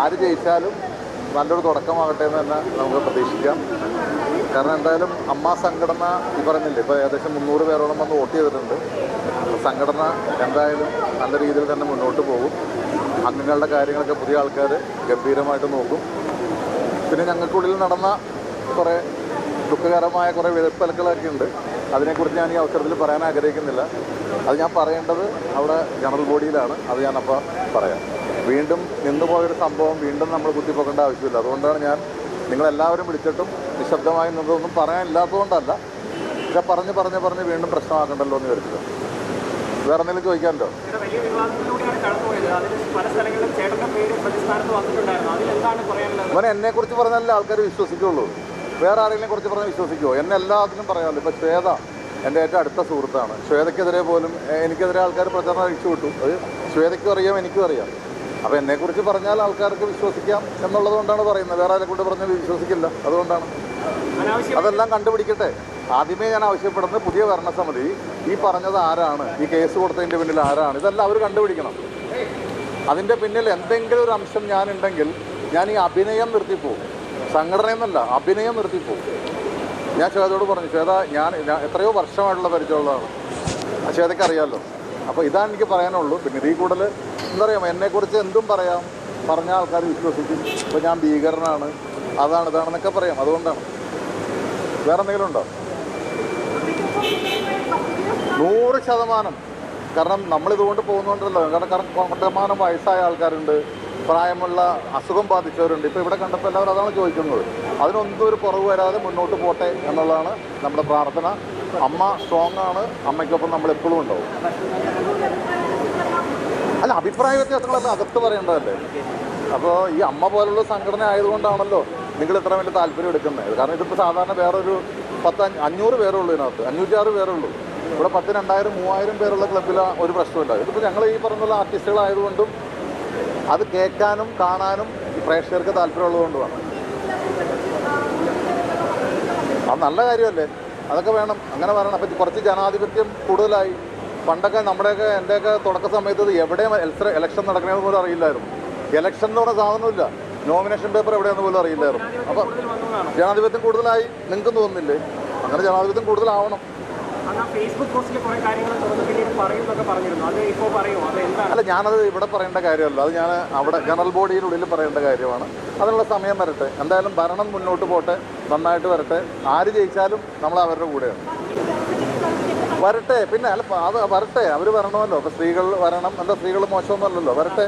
ആര് ജയിച്ചാലും നല്ലൊരു തുടക്കമാകട്ടെ എന്ന് തന്നെ നമുക്ക് പ്രതീക്ഷിക്കാം. കാരണം എന്തായാലും അമ്മ സംഘടന ഈ പറഞ്ഞില്ലേ ഇപ്പോൾ ഏകദേശം മുന്നൂറ് പേരോളം വന്ന് വോട്ട് ചെയ്തിട്ടുണ്ട്. സംഘടന എന്തായാലും നല്ല രീതിയിൽ തന്നെ മുന്നോട്ട് പോകും. അംഗങ്ങളുടെ കാര്യങ്ങളൊക്കെ പുതിയ ആൾക്കാർ ഗംഭീരമായിട്ട് നോക്കും. പിന്നെ ഞങ്ങൾക്കുള്ളിൽ നടന്ന കുറേ ദുഃഖകരമായ കുറേ വിഴപ്പലക്കളൊക്കെ ഉണ്ട്. അതിനെക്കുറിച്ച് ഞാൻ ഈ അവസരത്തിൽ പറയാൻ ആഗ്രഹിക്കുന്നില്ല. അത് ഞാൻ പറയേണ്ടത് അവിടെ ജനറൽ ബോഡിയിലാണ്. അത് ഞാനപ്പോൾ പറയാം. വീണ്ടും നിന്നുപോയൊരു സംഭവം വീണ്ടും നമ്മൾ കുത്തിപ്പോക്കേണ്ട ആവശ്യമില്ല. അതുകൊണ്ടാണ് ഞാൻ നിങ്ങളെല്ലാവരും വിളിച്ചിട്ടും നിശബ്ദമായി നിന്നതൊന്നും പറയാനില്ലാത്തതുകൊണ്ടല്ല. പക്ഷെ പറഞ്ഞ് പറഞ്ഞ് പറഞ്ഞ് വീണ്ടും പ്രശ്നമാക്കണ്ടല്ലോ എന്ന് വിചാരിച്ചത് വേറെ എന്തെങ്കിലും ചോദിക്കാമല്ലോ അവൻ എന്നെ കുറിച്ച് പറഞ്ഞാലേ ആൾക്കാർ വിശ്വസിക്കുള്ളൂ. വേറെ ആരെങ്കിലും കുറിച്ച് പറഞ്ഞാൽ വിശ്വസിക്കുമോ എന്നെ എല്ലാത്തിനും പറയാമല്ലോ. ഇപ്പം ശ്വേത എന്റെ ഏറ്റവും അടുത്ത സുഹൃത്താണ്. ശ്വേതയ്ക്കെതിരെ പോലും എനിക്കെതിരെ ആൾക്കാർ പ്രചരണം അഴിച്ചു വിട്ടു. അത് ശ്വേതയ്ക്കും അറിയാം എനിക്കും അറിയാം. അപ്പോൾ എന്നെക്കുറിച്ച് പറഞ്ഞാൽ ആൾക്കാർക്ക് വിശ്വസിക്കാം എന്നുള്ളത് കൊണ്ടാണ് പറയുന്നത്. വേറെ ആരെ കൊണ്ട് പറഞ്ഞാൽ വിശ്വസിക്കില്ല. അതുകൊണ്ടാണ്. അതെല്ലാം കണ്ടുപിടിക്കട്ടെ. ആദ്യമേ ഞാൻ ആവശ്യപ്പെടുന്നത് പുതിയ ഭരണസമിതി ഈ പറഞ്ഞത് ആരാണ്? ഈ കേസ് കൊടുത്തതിന്റെ പിന്നിൽ ആരാണ്? ഇതെല്ലാം അവർ കണ്ടുപിടിക്കണം. അതിന്റെ പിന്നിൽ എന്തെങ്കിലും ഒരു അംശം ഞാനുണ്ടെങ്കിൽ ഞാൻ ഈ അഭിനയം നിർത്തിപ്പോകും സംഘടന എന്നല്ല അഭിനയം നിർത്തിപ്പോവും. ഞാൻ ശ്വേതയോട് പറഞ്ഞു ശ്വേത ഞാൻ എത്രയോ വർഷമായിട്ടുള്ള പരിചയമുള്ളതാണ്. ആ ശ്വേതയ്ക്ക് അറിയാമല്ലോ അപ്പോൾ ഇതാണ് എനിക്ക് പറയാനുള്ളൂ. പിന്നെ ഇതിൽ കൂടുതൽ എന്താ പറയുക എന്നെക്കുറിച്ച് എന്തും പറയാം. പറഞ്ഞ ആൾക്കാർ വിശ്വസിക്കും. ഇപ്പോൾ ഞാൻ ഭീകരനാണ്. അതാണ് ഇതാണെന്നൊക്കെ പറയാം. അതുകൊണ്ടാണ്. വേറെ എന്തെങ്കിലും ഉണ്ടോ? നൂറ് ശതമാനം. കാരണം നമ്മളിതുകൊണ്ട് പോകുന്നുണ്ടല്ലോ. കാരണം കാരണം കണ്ടമാനം വയസ്സായ ആൾക്കാരുണ്ട്. പ്രായമുള്ള അസുഖം ബാധിച്ചവരുണ്ട്. ഇപ്പോൾ ഇവിടെ കണ്ടപ്പോൾ എല്ലാവരും അതാണ് ചോദിക്കുന്നത്. അതിനൊന്നും ഒരു കുറവ് വരാതെ മുന്നോട്ട് പോട്ടെ എന്നുള്ളതാണ് നമ്മുടെ പ്രാർത്ഥന. അമ്മ സ്ട്രോങ് ആണ്. അമ്മയ്ക്കൊപ്പം നമ്മൾ എപ്പോഴും ഉണ്ടാവും. അല്ല അഭിപ്രായ വ്യത്യാസങ്ങളൊക്കെ അകത്ത് പറയേണ്ടതല്ലേ? അപ്പോൾ ഈ അമ്മ പോലുള്ള സംഘടന ആയതുകൊണ്ടാണല്ലോ നിങ്ങൾ ഇത്ര വലിയ താല്പര്യം എടുക്കുന്നത്. കാരണം ഇതിപ്പോൾ സാധാരണ വേറൊരു പത്ത് അഞ്ഞ- അഞ്ഞൂറ് പേരേ ഉള്ളൂ ഇതിനകത്ത്. അഞ്ഞൂറ്റാറ് പേരേ ഉള്ളൂ ഇവിടെ പത്ത് രണ്ടായിരം മൂവായിരം പേരുള്ള ക്ലബ്ബിൽ ഒരു പ്രശ്നമില്ല ഇതിപ്പോൾ ഞങ്ങൾ ഈ പറഞ്ഞുള്ള ആർട്ടിസ്റ്റുകളായതുകൊണ്ടും അത് കേൾക്കാനും കാണാനും പ്രേക്ഷകർക്ക് താല്പര്യമുള്ളതുകൊണ്ടുമാണ്. അത് നല്ല കാര്യമല്ലേ? അതൊക്കെ വേണം. അങ്ങനെ വരണം. അപ്പം കുറച്ച് ജനാധിപത്യം കൂടുതലായി. പണ്ടൊക്കെ നമ്മുടെയൊക്കെ എന്റെയൊക്കെ തുടക്ക സമയത്ത് എവിടെ ഇലക്ഷൻ നടക്കണമെന്ന് പോലും അറിയില്ലായിരുന്നു. ഇലക്ഷൻ എന്ന് പറഞ്ഞ സാധനമില്ല. നോമിനേഷൻ പേപ്പർ എവിടെയെന്ന് പോലും അറിയില്ലായിരുന്നു. അപ്പം ജനാധിപത്യം കൂടുതലായി നിങ്ങൾക്ക് തോന്നുന്നില്ലേ? അങ്ങനെ ജനാധിപത്യം കൂടുതലാവണം. അല്ല ഞാനത് ഇവിടെ പറയേണ്ട കാര്യമല്ല. അത് ഞാൻ അവിടെ ജനറൽ ബോഡിയിലുള്ളിൽ പറയേണ്ട കാര്യമാണ്. അതിനുള്ള സമയം വരട്ടെ. എന്തായാലും ഭരണം മുന്നോട്ട് പോട്ടെ. നന്നായിട്ട് വരട്ടെ. ആര് ജയിച്ചാലും നമ്മൾ അവരുടെ കൂടെയാണ്. വരട്ടെ പിന്നെ അല്ല അത് വരട്ടെ അവർ വരണമല്ലോ. അപ്പോൾ സ്ത്രീകൾ വരണം. എന്താ സ്ത്രീകൾ മോശമൊന്നുമല്ലല്ലോ. വരട്ടെ.